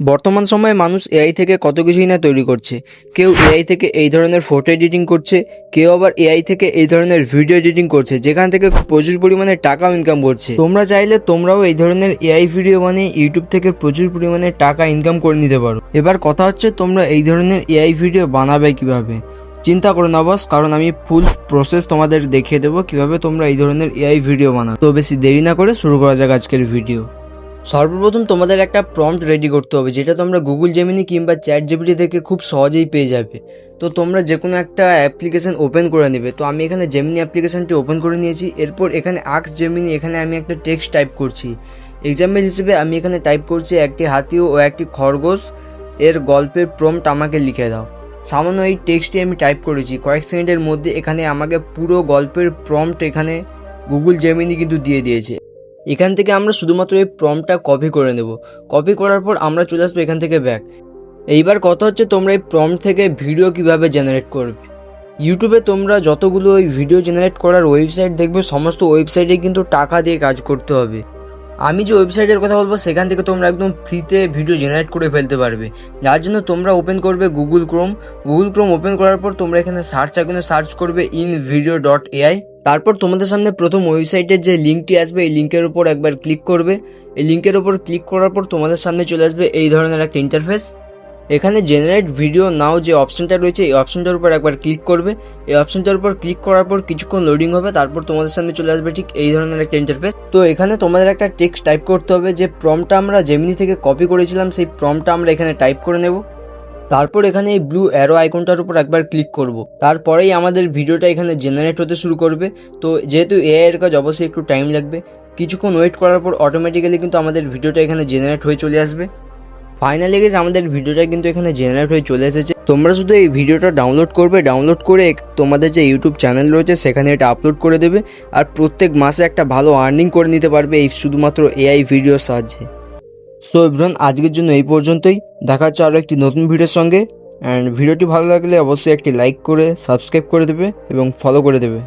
বর্তমান সময়ে মানুষ এআই থেকে কত কিছুই না তৈরি করছে। কেউ এআই থেকে এই ধরনের ফটো এডিটিং করছে, কেউ আবার এআই থেকে এই ধরনের ভিডিও এডিটিং করছে, যেখান থেকে প্রচুর পরিমাণে টাকাও ইনকাম করছে। তোমরা চাইলে তোমরাও এই ধরনের এআই ভিডিও বানিয়ে ইউটিউব থেকে প্রচুর পরিমাণে টাকা ইনকাম করে নিতে পারো। এবার কথা হচ্ছে তোমরা এই ধরনের এআই ভিডিও বানাবে কীভাবে? চিন্তা করো না বস কারণ আমি ফুল প্রসেস তোমাদের দেখিয়ে দেবো কীভাবে তোমরা এই ধরনের এআই ভিডিও বানাও। তো বেশি দেরি না করে শুরু করা যাক আজকের ভিডিও সর্বপ্রথম তোমাদের একটা প্রম্পট রেডি করতে হবে, যেটা তোমরা গুগল জেমিনি কিংবা চ্যাট জিপিটি থেকে খুব সহজেই পেয়ে যাবে। তো তোমরা যে কোনো একটা অ্যাপ্লিকেশান ওপেন করে নেবে। তো আমি এখানে জেমিনি অ্যাপ্লিকেশনটি ওপেন করে নিয়েছি। এরপর এখানে আক্স জেমিনি এখানে আমি একটা টেক্সট টাইপ করছি। এক্সাম্পল হিসেবে আমি এখানে টাইপ করছি একটি হাতি ও একটি খরগোশ। এর গল্পের প্রম্পট আমাকে লিখে দাও। সামান্য এই টেক্সটটি আমি টাইপ করেছি। কয়েক সেকেন্ডের মধ্যে এখানে আমাকে পুরো গল্পের প্রম্পট এখানে গুগল জেমিনি কিন্তু দিয়ে দিয়েছে। এখান থেকে আমরা শুধুমাত্র এই প্রমটা কপি করে নেব। কপি করার পর আমরা চলে আসব এখান থেকে ব্যাক এইবার কথা হচ্ছে তোমরা এই প্রম থেকে ভিডিও কীভাবে জেনারেট করবে। ইউটিউবে তোমরা যতগুলো ওই ভিডিও জেনারেট করার ওয়েবসাইট দেখবে, সমস্ত ওয়েবসাইটে কিন্তু টাকা দিয়ে কাজ করতে হবে। আমি যে ওয়েবসাইটের কথা বলব, সেখান থেকে তোমরা একদম ফ্রিতে ভিডিও জেনারেট করে ফেলতে পারবে। যার জন্য তোমরা ওপেন করবে Google Chrome Google Chrome open করার পর তোমরা এখানে সার্চ আইকনে সার্চ করবে ইন ভিডিও ডট এআই তারপর তোমাদের সামনে প্রথম ওয়েবসাইটের যে লিঙ্কটি আসবে, এই লিঙ্কের উপর একবার ক্লিক করবে। এই লিঙ্কের উপর ক্লিক করার পর তোমাদের সামনে চলে আসবে এই ধরনের একটা ইন্টারফেস এখানে জেনারেট ভিডিও নাও যে অপশনটা রয়েছে, এই অপশনটার উপর একবার ক্লিক করবে। এই অপশনটার উপর ক্লিক করার পর কিছুক্ষণ লোডিং হবে, তারপর তোমাদের সামনে চলে আসবে ঠিক এই ধরনের একটা ইন্টারফেস তো এখানে তোমাদের একটা টেক্সট টাইপ করতে হবে, যে প্রমটা আমরা জেমিনি থেকে কপি করেছিলাম, সেই প্রমটা আমরা এখানে টাইপ করে নেব। তারপর এখানে এই ব্লু অ্যারো আইকনটার উপর একবার ক্লিক করব। তারপরেই আমাদের ভিডিওটা এখানে জেনারেট হতে শুরু করবে। তো যেহেতু এআই এর কাজ অবশ্যই একটু টাইম লাগবে, কিছুক্ষণ ওয়েট করার পর অটোমেটিক্যালি কিন্তু আমাদের ভিডিওটা এখানে জেনারেট হয়ে চলে আসবে। ফাইনালি গেছে আমাদের ভিডিওটা কিন্তু এখানে জেনারেট হয়ে চলে এসেছে। তোমরা শুধু এই ভিডিওটা ডাউনলোড করবে ডাউনলোড করে তোমাদের যে ইউটিউব চ্যানেল রয়েছে, সেখানে এটা আপলোড করে দেবে। আর প্রত্যেক মাসে একটা ভালো আর্নিং করে নিতে পারবে এই শুধুমাত্র এআই ভিডিওর সাহায্যে। সো এভরন আজকের জন্য এই পর্যন্তই। দেখা হচ্ছে আরও একটি নতুন ভিডিওর সঙ্গে। অ্যান্ড ভিডিওটি ভালো লাগলে অবশ্যই একটি লাইক করে সাবস্ক্রাইব করে দেবে এবং ফলো করে দেবে।